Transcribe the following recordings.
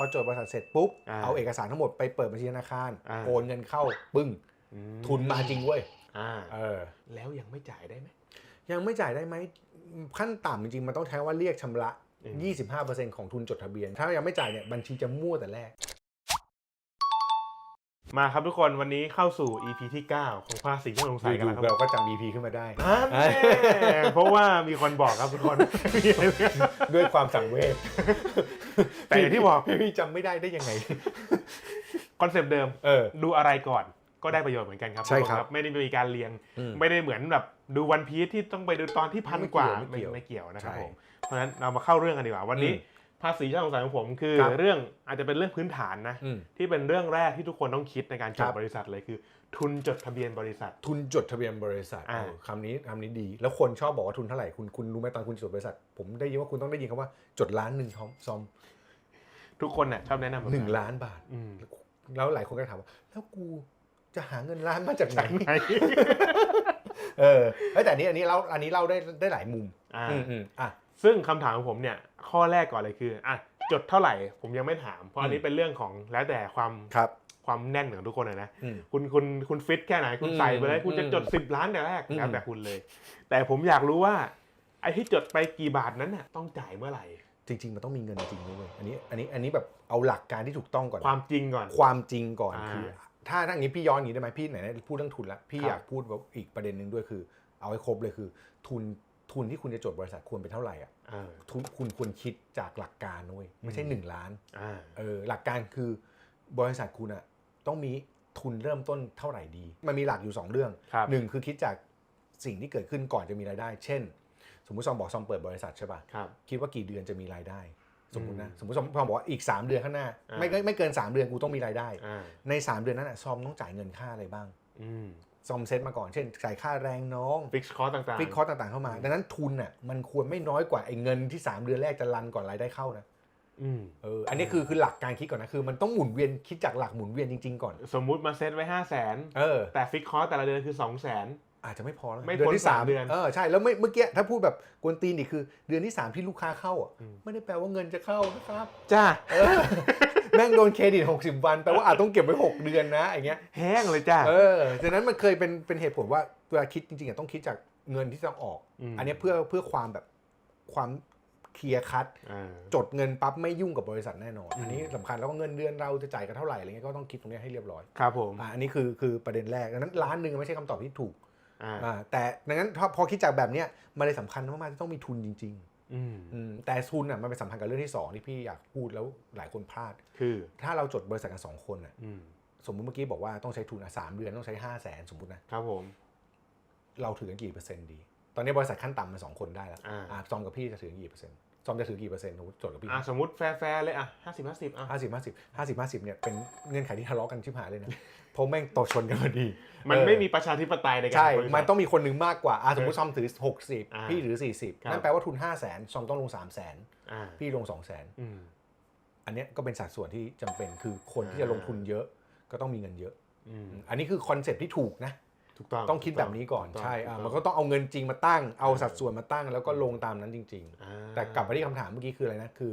พอจดบริษัทเสร็จปุ๊บอ่าเอาเอกสารทั้งหมดไปเปิดบัญชีธนาคารอ่าโอนเงินเข้าปึ้งอืมทุนมาจริงเว้ยอ่าเออ แล้วยังไม่จ่ายได้ไหม ยังไม่จ่ายได้ไหม ขั้นต่ำจริงๆ มันต้องใช้ว่าเรียกชำระอืม25%ของทุนจดทะเบียน ถ้ายังไม่จ่ายเนี่ยบัญชีจะมั่วแต่แรก มาครับทุกคนวันนี้เข้าสู่ EP ที่ 9 ของภาษีที่สงสัยกันแล้วคเรารับก็จำ BP ขึ้นมาได้อ่าแน่เพราะว่ามีคนบอกครับทุกคน ด้วยความสังเวชแต่อย่างที่บอกพี่จำไม่ได้ได้ยังไง คอนเซปต์เดิมเออดูอะไรก่อนก็ได้ประโยชน์เหมือนกันครับใช่ทุกนครับ ไม่ได้มีการเรียงอืมไม่ได้เหมือนแบบดูวันพี e ที่ต้องไปดูตอนที่พันกว่าไม่เกี่ยวไม่ไม่เกี่ยวไม่เกี่ยวนะครับใช่ผมเพราะฉะนั้นเรามาเข้าเรื่องกันดีกว่าวันนี้อืม ภาษีที่สงสัยของผมคือครับเรื่องอาจจะเป็นเรื่องพื้นฐานนะ อืม ที่เป็นเรื่องแรกที่ทุกคนต้องคิดในการจครัดบบริษัทเลยคือ ทุนจดทะเบียนบริษัท ทุนจดทะเบียนบริษัทอ่า เออคำนี้คำนี้ดี แล้วคนชอบบอกว่าทุนเท่าไหร่คุณคุณรู้ไหมตอนคุณจดบริษัท ผมได้ยินว่าคุณต้องได้ยินคำว่าจดล้านหนึ่งทอมซอมทุกคนเนี่ยชอบแนะนำแบบหนึ่งล้านบาท อืมแล้วหลายคนก็ถามว่า แล้วกูจะหาเงินล้านมาจากไหน ไหนเออเฮ้ยแต่อันนี้อันนี้เล่าอันนี้เล่าได้ได้หลายมุมอ่า อืมอืมอะ ซึ่งคำถามของผมเนี่ยข้อแรกก่อนเลยคืออะจดเท่าไหร่ผมยังไม่ถาม เพราะอันนี้อืมเป็นเรื่องของแล้วแต่ความครับความแน่นของทุกคนอะนะอืมคุณคุณคุณฟิตแค่ไหนคุณอืมใส่ไปเลยคุณจะอืมจด10ล้านแต่แรกอืมแล้วแต่คุณเลย แต่ผมอยากรู้ว่า ไอ้ที่จดไปกี่บาทนั้นน่ะต้องจ่ายเมื่อไหร่ จริง ๆ มันต้องมีเงินจริงด้วยอันนี้อันนี้อันนี้แบบเอาหลักการที่ถูกต้องก่อน ความจริงก่อน ความจริงก่อนอ่าคือถ้าถ้าอย่างนี้พี่ย้อนอย่างนี้ได้ไหมพี่ไหนๆพูดเรื่องทุนแล้วพี่ครับอยากพูดว่าอีกประเด็นหนึ่งด้วยคือ เอาให้ครบเลยคือ ทุน ทุนที่คุณจะจดบริษัทควรเป็นเท่าไหร่อะอ่าทุนคุณควรคิดจากหลักการนุ้ยไม่ใช่อืมหนึ่งล้านอ่าเออหลักการคือบริษัทคุณอะต้องมีทุนเริ่มต้นเท่าไหร่ดี มันมีหลักอยู่สองเรื่องครับหนึ่งคือคิดจากสิ่งที่เกิดขึ้นก่อนจะมีรายได้ เช่น สมมุติซอมบอกซอมเปิดบริษัทใช่ป่ะครับคิดว่ากี่เดือนจะมีรายได้ สมมุตินะอืมสมมติซอมซอมบอกว่าอีก 3 เดือนข้างหน้าอ่าไม่ไม่ไม่เกิน 3 เดือนกูต้องมีรายได้อ่าใน 3 เดือนนั้นอะซอมต้องจ่ายเงินค่าอะไรบ้างอืม ซอมเซตมาก่อน เช่นจ่ายค่าแรงน้องฟิกคอร์ต่างๆฟิกคอร์ต่างๆเข้ามา ดังนั้นทุนอะมันควรไม่น้อยกว่าไอ้เงินที่ 3 เดือนแรกจะรันก่อนรายได้เข้านะอืมเอออันนี้คือคือหลักการคิดก่อนนะคือมันต้องหมุนเวียนคิดจากหลักหมุนเวียนจริงๆก่อน สมมุติมาเซตไว้ห้าแสนเออแต่ฟิกคอร์แต่ละเดือนคือสองแสนอาจจะไม่พอแล้วไม่เดือนพ้นที่สามเดือนเออใช่แล้วไม่เมื่อกี้ถ้าพูดแบบกวนตีนอีกคือ เดือนที่3ที่ลูกค้าเข้าอะอืมไม่ได้แปลว่าเงินจะเข้านะครับจ้าเออ แม่งโดนเครดิต 60 วันแปลว่าอาจต้องเก็บไว้ 6 เดือนนะอย่างเงี้ยแห้งเลยจ้าเออฉะนั้นมันเคยเป็นเป็นเหตุผลว่าเวลาคิดจริงๆอะต้องคิดจากเงินที่ต้องออกมอันเนี้ยเพื่อเพื่อความแบบความเคลียร์คัดอ่าจดเงินปั๊บไม่ยุ่งกับบริษัทแน่นอนอืมอันนี้สำคัญแล้วก็เงินเดือนเราจะจ่ายกันเท่าไหร่อะไรเงี้ยก็ต้องคิดตรงเนี้ยให้เรียบร้อยครับผมอะอันนี้คือคือประเด็นแรกดังนั้นล้านหนึ่งไม่ใช่คำตอบที่ถูกอ่าอ่าแต่ดังนั้นพอพอคิดจากแบบเนี้ยมันเลยสำคัญมากๆที่ต้องมีทุนจริงอืมๆอืม แต่ทุนอะมันเป็นสำคัญกับเรื่องที่สองที่พี่อยากพูดแล้วหลายคนพลาด คือ ถ้าเราจดบริษัทกันสองคนอะอืมสมมุติเมื่อกี้บอกว่าต้องใช้ทุนอะสามเดือนต้องใช้ห้าแสนสมมตินะครับผม เราถือกันกี่เปอร์เซ็นต์ดี ตอนนี้บริษัทขั้นต่ำมันสองคนได้แล้วอ่าอ่าซอมกับพี่จะถือกี่เปอร์เซ็นต์ ซอมจะถือกี่เปอร์เซ็นต์สมมติจดกับพี่อะสมมติแฟร์ๆเลยอะห้าสิบห้าสิบอะห้าสิบห้าสิบห้าสิบห้าสิบเนี่ยเป็นเงื่อนไขที่ทะเลาะกันชิบหายเลยนะเพราะแม่งต่อชนกันพอดี มันเออไม่มีประชาธิปไตยในการใช่บริษัทมันต้องมีคนหนึ่งมากกว่าอ่าสมมติซอมถือหกสิบอ่าพี่ถือสี่สิบครับนั่นแปลว่าทุนห้าแสนซอมต้องลงสามแสนอ่าพี่ลงสองแสนอืมอันเนี้ยก็เป็นสัดส่วนที่จำเป็นคือคนที่จะลงทุนเยอะก็ต้องมีเงินเยอะอืมอันนี้คือคอนเซ็ปต์ที่ถูกนะ ถูกต้องต้องคิดแบบนี้ก่อนถูต้งใช่อะถูมันก็ต้องเอาเงินจริงมาตั้งเอาสัดส่วนมาตั้ง แล้วก็ลงตามนั้นจริงอ่าๆแต่กลับมาที่คำถามเมื่อกี้คืออะไรนะคือ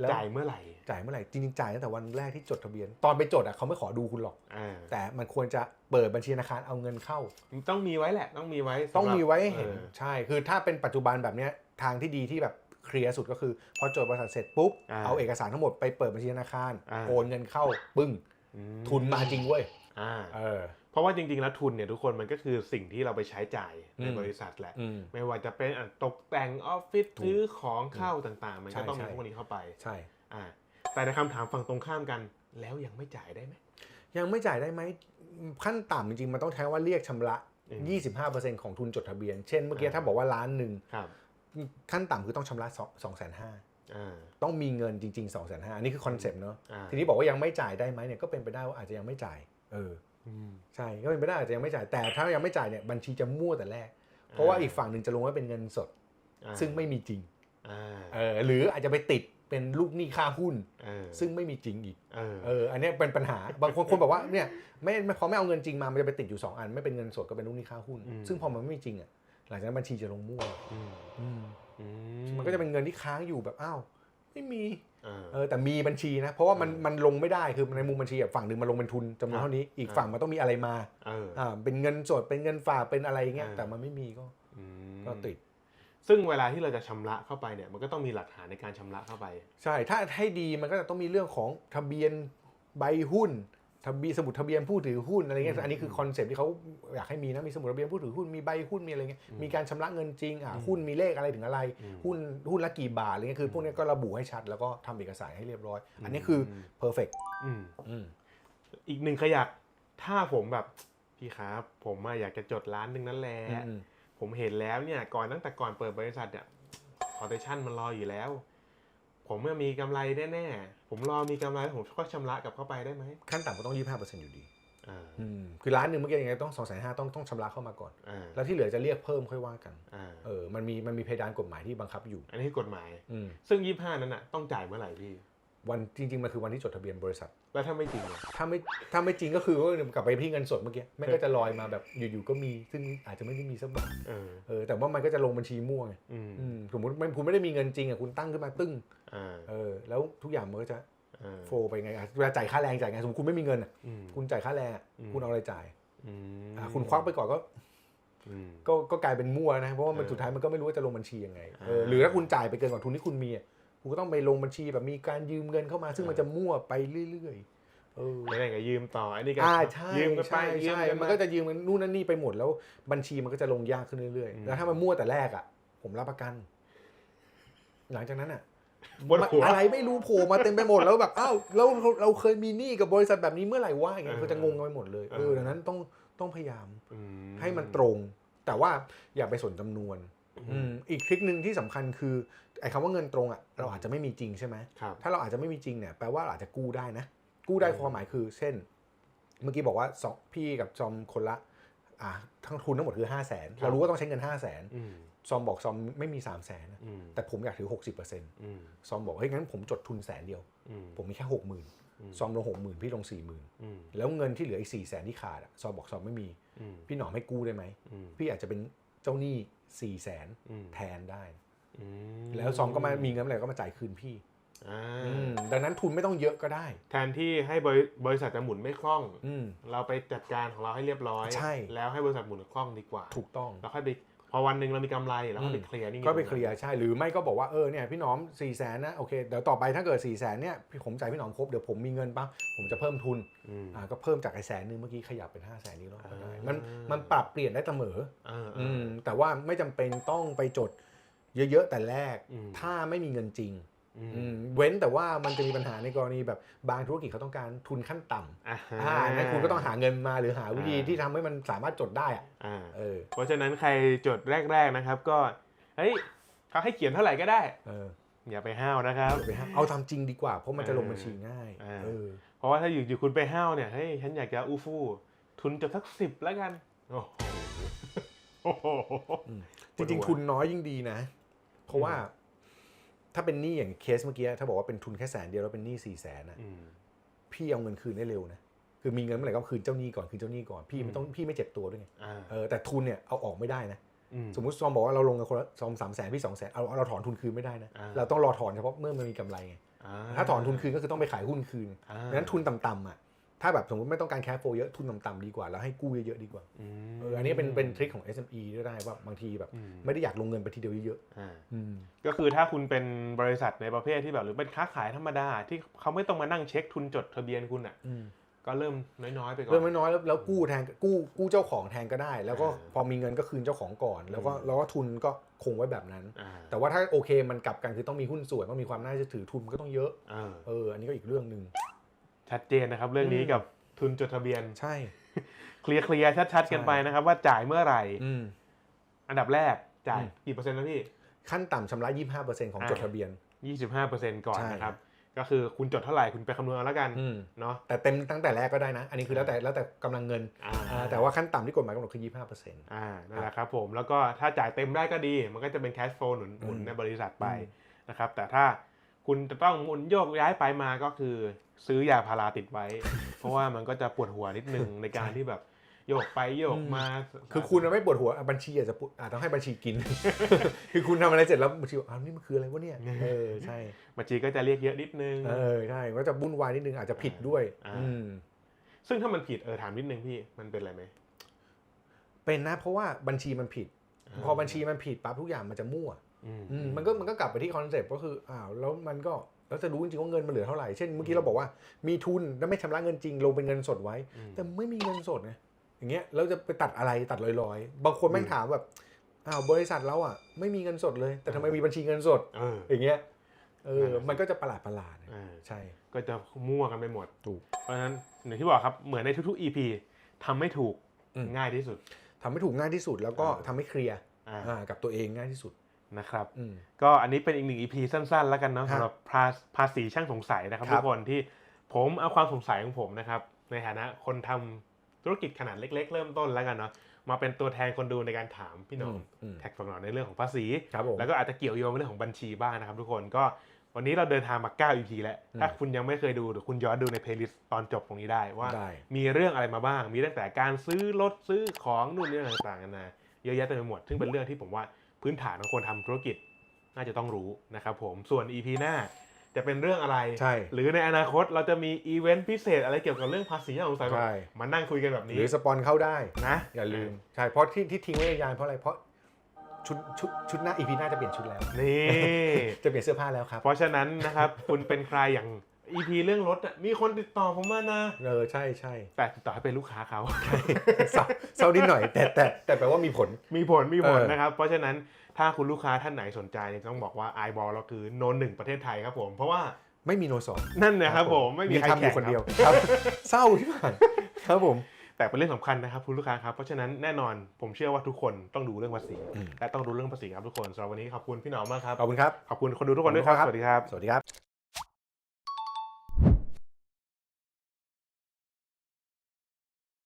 แล้วจ่ายเมื่อไหร่จ่ายเมื่อไหร่จริงๆจ่ายตั้งแต่วันแรกที่จดทะเบียน ตอนไปจดอะเขาไม่ขอดูคุณหรอกอ่าแต่มันควรจะเปิดบัญชีธนาคารเอาเงินเข้า ต้องมีไว้แหละ ต้องมีไว้สำหรับต้องมีไว้ให้เห็นออใช่ คือถ้าเป็นปัจจุบันแบบเนี้ยทางที่ดีที่แบบเคลียร์สุดก็คือ พอจดบริษัทเสร็จปุ๊บอ่าเอาเอกสารทั้งหมดไปเปิดบัญชีธนาคารอ่าโอนเงินเข้าปึ้งอืมทุนมาจริงเว้ยอ่าเออเพ ราะว่าจริงๆแล้วทุนเนี่ยทุกคนมันก็คือสิ่งที่เราไปใช้จ่ายในอืมบริษัทแหละอืมไม่ว่าจะเป็นอะตกแต่งออฟฟิศถูกซื้อของเข้าต่างๆ มันก็ใช่ต้องมีใช่พวกนี้เข้าไปใช่อ่าแต่ในคำถามฝั่งตรงข้ามกัน แล้วยังไม่จ่ายได้ไหมยังไม่จ่ายได้ไหมขั้นต่ำจริงๆมันต้องใช้ว่าเรียกชำระอืม25%ของทุนจดทะเบียน เช่นเมื่อกี้อ่าถ้าบอกว่าล้านหนึ่งครับขั้นต่ำคือต้องชำระ2 2 5 0 0 0อ่าต้องมีเงินจริง ๆ 2 5 0 0 0อันนี้คือคอนเซปต์เนอะอ่าทีนี้บอกว่ายังไม่จ่ายได้ไหมเนี่ยก็เป็นไปได้ว่าอาจจะยังไม่จ่ายเอออืม ใช่ก็เป็นไปได้อาจจะยังไม่จ่ายแต่ถ้ายังไม่จ่ายเนี่ยบัญชีจะมั่วแต่แรก เพราะว่าอีกฝั่งหนึ่งจะลงไว้เป็นเงินสดอ่าซึ่งไม่มีจริงอ่าเออหรืออาจจะไปติดเป็นลูกหนี้ค่าหุ้นเออซึ่งไม่มีจริงอีกเออเอออันเนี้ยเป็นปัญหาบางคนคนบอกว่าเนี่ยไม่ไม่พอไม่เอาเงินจริงมามันจะไปติดอยู่ 2 อัน ไม่เป็นเงินสดก็เป็นลูกหนี้ค่าหุ้น ซึ่งพอมันไม่มีจริงอะหลังจากนั้นบัญชีจะลงมั่วอืมอืมอืมันก็จะเป็นเงินที่ค้างอยู่แบบอ้าว ไม่มีเออเออแต่มีบัญชีนะ เพราะว่ามันเออมันลงไม่ได้คือในมุมบัญชีอะฝั่งหนึ่งมันลงเป็นทุนจำนวนอะเท่านี้อีกอะฝั่งมันต้องมีอะไรมาเอออ่าเป็นเงินสดเป็นเงินฝากเป็นอะไรเงี้ยเออแต่มันไม่มีก็อืมก็ติด ซึ่งเวลาที่เราจะชำระเข้าไปเนี่ยมันก็ต้องมีหลักฐานในการชำระเข้าไป ใช่ถ้าให้ดีมันก็จะต้องมีเรื่องของทะเบียนใบหุ้น ทะเบียนสมุดทะเบียนผู้ถือหุ้นอะไรเงี้ยอืมอันนี้คือคอนเซ็ปต์ที่เขาอยากให้มีนะมีสมุดทะเบียนผู้ถือหุ้นมีใบหุ้นมีอะไรเงี้ยมีการชำระเงินจริงอะหุ้นมีเลขอะไรถึงอะไรอืมหุ้นหุ้นละกี่บาทอะไรเงี้ยคือพวกเนี้ยก็ระบุให้ชัดแล้วก็ทำเอกสารให้เรียบร้อย อันนี้คืออม perfect อืมอืมอีกหนึ่งขยักถ้าผมแบบพี่ครับผมอะอยากจะจดร้านหนึ่งนั่นแหละอืมผมเห็นแล้วเนี่ยก่อนตั้งแต่ก่อนเปิดบริษัทเนี่ยคอร์เทชันมันรออยู่แล้ว ผมเมื่อมีกำไรแน่ๆ ผมรอมีกำไรแล้วผมก็ชำระกลับเข้าไปได้ไหม ขั้นต่ำก็ต้อง 25%อยู่ดีอ่าอืมคือร้านหนึ่งเมื่อกี้ยังไงต้อง2 5 0 0 0ต้องต้องชำระเข้ามาก่อนอ่าแล้วที่เหลือจะเรียกเพิ่มค่อยว่ากันอ่าเออมันมีมันมีเพดานกฎหมายที่บังคับอยู่ อันนี้คือกฎหมายอืมซึ่งยี่ห้านั้นอะต้องจ่ายเมื่อไหร่พี่ วันจริงๆมันคือวันที่จดทะเบียนบริษัท แล้วถ้าไม่จริงอะถ้าไม่ถ้าไม่จริงก็คือว่ากลับไปที่เงินสดเมื่อกี้แม่งก็จะลอยมาแบบอยู่ๆก็มีซึ่งอาจจะไม่ได้มีสักบาทเออเออแต่ว่ามันก็จะลงบัญชีมั่วไงอืมอืมสมมติไม่คุณไม่ได้มีเงินจริงอะคุณตั้งขึ้นมาตึ้งอ่าเออแล้วทุกอย่างมันก็จะอ่าโฟลไปไงอะเวลาจ่ายค่าแรงจ่ายไงสมมติคุณไม่มีเงินอะอืมคุณจ่ายค่าแรงอะอืมคุณเอาอะไรจ่ายอืมอะคุณควักไปก่อนก็ อืม ก็ก็กลายเป็นมั่วนะเพราะว่ามันเออสุดท้ายมันก็ไม่รู้ว่าจะลงบัญชียังไงเอออ่าหรือถ้าคุณจ่ายไปเกินกว่าทุนที่คุณมีอะ คุณก็ต้องไปลงบัญชีแบบมีการยืมเงินเข้ามา ซึ่งมันจะมั่วไปเรื่อยๆเออไม่ได้ก็ยืมต่ออันนี้ก็อ่าใช่ยืมกันไปใช่ยืมใช่กันมันมาก็จะยืมกันนู่นนั่นนี่ไปหมดแล้วบัญชีมันก็จะลงยากขึ้นเรื่อยอืม ๆแล้วถ้ามันมั่วแต่แรกอะ ผมรับประกัน หลังจากนั้นอะ บนหัวอะไรไม่รู้โผล่มาเต็มไปหมดแล้วแบบอ้าวแล้วเราเราเคยมีหนี้กับบริษัทแบบนี้เมื่อไหร่วะอย่างเงี้ยเออก็จะงงกันไปหมดเลยเอเอออ ดังนั้นต้องต้องพยายามอืให้มันตรง แต่ว่าอย่าไปสนจำนวน อืมอีกทริคหนึ่งที่สำคัญคือ ไอ้คำว่าเงินตรงอะเราอาจจะไม่มีจริงใช่ไหมครับถ้าเราอาจจะไม่มีจริงเนี่ยแปลว่าเราอาจจะกู้ได้นะ กู้ได้อืมความหมายคือ เช่น เมื่อกี้บอกว่าสองพี่กับซอมคนละอ่าทั้งทุนทั้งหมดคือ5 0 0แสนเรารู้ว่าต้องใช้เงิน5 0 0แสนอืมซอมบอกซอมไม่มี3 0 0แสนนะอืมแต่ผมอยากถือ60%ซอืมอมบอกเฮ้ยงั้นผมจดทุนแสนเดียวอืมผมมีแค่อืม60,000ซอมลง60,000พี่ลง40,000อืมแล้วเงินที่เหลืออีก4 0 0แสนที่ขาดอะซอมบอกซอมไม่มีอืมพี่หนอมให้กู้ได้ไหมอืมพี่อาจจะเป็นเจ้าหนี้4 0 0แสนอืมแทนได้อืม แล้วซอมก็มามีเงินเมื่อไหร่ก็มาจ่ายคืนพี่อ่าอืมดังนั้นทุนไม่ต้องเยอะก็ได้ แทนที่ให้บริบริษัทจะหมุนไม่คล่องอืมเราไปจัดการของเราให้เรียบร้อยใช่แล้วให้บริษัทหมุนคล่องดีกว่า ถูกต้องแล้วค่อยไปพอวันหนึ่งเรามีกำไรเราก็ไปอืมเคลียร์นี่ก็ไปเคลียร์ใช่หรือไม่ก็บอกว่าเออเนี่ยพี่หน้อม4ี่แสนนะโอเคเดี๋ยวต่อไปถ้าเกิด4ี่แสนเนี่ยพี่ผมจ่ายพี่หน้อมครบเดี๋ยวผมมีเงินปั๊บผมจะเพิ่มทุนอืมอ่าก็เพิ่มจากไอ้แสนนึงเมื่อกี้ขยับเป็น5้าแสนนี้แล้วก็ได้อ่ามัมันมันปรับเปลี่ยนได้เสมออ่าอืมแต่ว่าไม่จำเป็นต้องไปจด เยอะๆแต่แรกอืมถ้าไม่มีเงินจริงอืมอืมเว้นแต่ว่ามันจะมีปัญหาในกรณีแบบบางธุรกิจเขาต้องการทุนขั้นต่ำอ่าอ่านั่นคุณก็ต้องหาเงินมาหรือหาวิธีอ่าที่ทำให้มันสามารถจดได้อะอ่าเออ เพราะฉะนั้นใครจดแรก ๆนะครับ ก็เฮ้ยเขาให้เขียนเท่าไหร่ก็ได้เอออย่าไปห้าวนะครับไปหาเอาทำจริงดีกว่าเพราะมันจะลงบัญชีง่ายอ่าเออเพราะว่าถ้าอยู่อยู่คุณไปห้าวเนี่ยเฮ้ยฉันอยากจะอู้ฟู่ทุนจดสักสิบแล้วกันโอ้โหโอ้โหจริงปวดหัวๆทุนน้อยยิ่งดีนะ เพราะว่าถ้าเป็นหนี้อย่างเคสเมื่อกี้ถ้าบอกว่าเป็นทุนแค่แสนเดียวแล้วเป็นหนี้สี่แสนนะอืมพี่เอาเงินคืนได้เร็วนะคือมีเงินเมื่อไหร่ก็คืนเจ้าหนี้ก่อนคืนเจ้าหนี้ก่อนพี่ไม่ต้องพี่ไม่เจ็บตัวด้วยไงอ่าเออแต่ทุนเนี่ยเอาออกไม่ได้นะอืมสมมุติซอมบอกว่าเราลงกันคนละซอมสามแสนพี่สองแสนเอาเราถอนทุนคืนไม่ได้นะอ่าเราต้องรอถอนเฉพาะเมื่อมันมีกำไรไงถ้าถอนทุนคืนก็คือต้องไปขายหุ้นคืนอ่าดังนั้นทุนต่ำๆอะ ถ้าแบบสมมติไม่ต้องการแคชโฟเยอะทุนต่ำๆดีกว่า แล้วให้กู้เยอะๆดีกว่ามเอออันนี้เป็นเป็นทริคของ SME ด้วยได้ว่าบางทีแบบอืมไม่ได้อยากลงเงินไปทีเดียวเยอะอ่าๆอืมก็คือถ้าคุณเป็นบริษัทในประเภทที่แบบหรือเป็นค้าขายธรรมดา ที่เขาไม่ต้องมานั่งเช็คทุนจดทะเบียนคุณอะอืมก็เริ่มน้อยๆไปก่อนเริ่มน้อยๆแล้วแล้วกู้แทนกู้กู้เจ้าของแทนก็ได้ แล้วก็อ่าพอมีเงินก็คืนเจ้าของก่อน แล้วก็อืมแล้วก็ทุนก็คงไว้แบบนั้นอ่าแต่ว่าถ้าโอเคมันกลับกันคือต้องมีหุ้นส่วนต้องมีความน่าจะถือทุนก็ต้องเยอะอ่าเอออันนี้ก็อีกเรื่องหนึ่ง ชัดเจนนะครับเรื่องนี้อืมกับทุนจดทะเบียนใช่ เคลียร์เคลียร์ชัดๆกันใช่ไปนะครับ ว่าจ่ายเมื่อไหร่อืมอันดับแรกจ่ายอืมกี่เปอร์เซ็นต์นะพี่ขั้นต่ำชำระ25%ของอ่าจดทะเบียน25%ก่อนใช่นะครับ ก็คือคุณจดเท่าไหร่คุณไปคำนวณเอาแล้วกันอืมเนาะแต่เต็มตั้งแต่แรกก็ได้นะ อันนี้คือแล้วแต่แล้วแต่กำลังเงินอ่าอ่าแต่ว่าขั้นต่ำที่กฎหมายกำหนดคือ25%อ่านั่นแหละครับผมแล้วก็ถ้าจ่ายเต็มได้ก็ดี มันก็จะเป็นแคชโฟลหนุนหมุนอืมในบริษัทไปอืมนะครับแต่ถ้าคุณจะต้องหมุนโยกย้ายไปมาก็คือ ซื้อยาพาราติดไว้ เพราะว่ามันก็จะปวดหัวนิดนึงในการที่แบบโยกไปโยกมาคือคุณน่ะไม่ปวดหัวอะบัญชีอาจจะปวดอะต้องให้บัญชีกิน คือคุณทำอะไรเสร็จแล้วบัญชีบอกอ้าวนี่มันคืออะไรวะเนี่ยเออใช่บัญชีก็จะเรียกเยอะนิดนึงเออใช่ก็จะวุ่นวายนิดนึงอาจจะผิดด้วยอ่าอืมซึ่งถ้ามันผิดเออถามนิดนึงพี่มันเป็นอะไรไหมเป็นนะเพราะว่าบัญชีมันผิด พอบัญชีมันผิดปั๊บทุกอย่างมันจะมั่วอืมอืมมันก็มันก็กลับไปที่คอนเซ็ปต์ก็คืออ้าวแล้วมันก็ แล้วจะรู้จริงๆว่าเงินมันเหลือเท่าไหร่ เช่นเมื่อกี้เราบอกว่ามีทุนแล้วไม่ชำระเงินจริงลงเป็นเงินสดไว้อืมแต่ไม่มีเงินสดไงอย่างเงี้ยแล้วจะไปตัดอะไรตัดลอยๆ บางคนแม่งถามแบบอ้าวบริษัทเราอะไม่มีเงินสดเลย แต่ทำไมมีบัญชีเงินสดเอออย่างเงี้ยเออนั่นน่ะสิมันก็จะประหลาดประหลาดๆเออใช่ ก็จะมั่วกันไปหมดถูกเพราะฉะนั้นอย่างที่บอกครับเหมือนในทุกๆ EP ทำไม่ถูกอืมง่ายที่สุดทำให้ถูกง่ายที่สุดแล้วก็เออทำให้เคลียร์อ่าอ่ากับตัวเองง่ายที่สุด นะครับอืมก็อันนี้เป็นอีกหนึ่ง EP สั้นๆ แล้วกันเนาะครับสำหรับภาษภาษีช่างสงสัยนะครับครับทุกคนที่ผมเอาความสงสัยของผมนะครับ ในฐานะคนทำธุรกิจขนาดเล็ก ๆ เริ่มต้นแล้วกันเนาะมาเป็นตัวแทนคนดูในการถามพี่หน้องอืมแท็กฝังหนอนในเรื่องของภาษีครับผมแล้วก็อาจจะเกี่ยวโยงกับเรื่องของบัญชีบ้างนะครับ ทุกคนก็วันนี้เราเดินทางมา 9 EP แล้วอืมถ้าคุณยังไม่เคยดูเดี๋ยวคุณย้อนดูในเพลย์ลิสต์ตอนจบตรงนี้ได้ว่าได้มีเรื่องอะไรมาบ้าง มีตั้งแต่การซื้อรถซื้อของนู่นนี่ต่างๆกันานาเยอะแยะเต็มไปหมด ซึ่งเป็นเรื่องที่ผมว่า พื้นฐานของคนทำธุรกิจน่าจะต้องรู้นะครับผมส่วน EP หน้าจะเป็นเรื่องอะไรใช่หรือในอนาคตเราจะมีอีเวนต์พิเศษอะไรเกี่ยวกับเรื่องภาษีน่าสงสัยแบบใช่มานั่งคุยกันแบบหนี้รือสปอนเข้าได้นะ อย่าลืม ใช่ เพราะที่ที่ทิ้งไว้ในยานเพราะอะไรเพราะชุดชุดชุดหน้าอีพีหน้าจะเปลี่ยนชุดแล้ว นี่ จะเปลี่ยนเสื้อผ้าแล้วครับ เพราะฉะนั้นนะครับ คุณเป็นใครอย่าง EP เรื่องรถอะมีคนติดต่อผมมานะ เออใช่ใช่แต่ติดต่อให้เป็นลูกค้าเขาเศร้าเศร้านิดหน่อย แต่แต่แต่แปลว่ามีผลมีผลมีผลเออนะครับ เพราะฉะนั้นถ้าคุณลูกค้าท่านไหนสนใจเนี่ยต้องบอกว่าไอบอลเราคือโนนหนึ่งประเทศไทยครับผมเพราะว่าไม่มีโนสองนั่นนะครับผมไม่มีใครทำอแข่ยู่งคนเดียวครับครับเศร้าที่ผ่านครับผมแต่เป็นเรื่องสำคัญนะครับคุณลูกค้าครับ เพราะฉะนั้นแน่นอนผมเชื่อว่าทุกคนต้องดูเรื่องภาษีอืมและต้องดูเรื่องภาษีครับทุกคนสำหรับวันนี้ขอบคุณพี่หนอมมากครับขอบคุณครับขอบคุณคนดูทุกคนด้วยครับขอบสคุณครับวัสดีครับสวัสดีครับ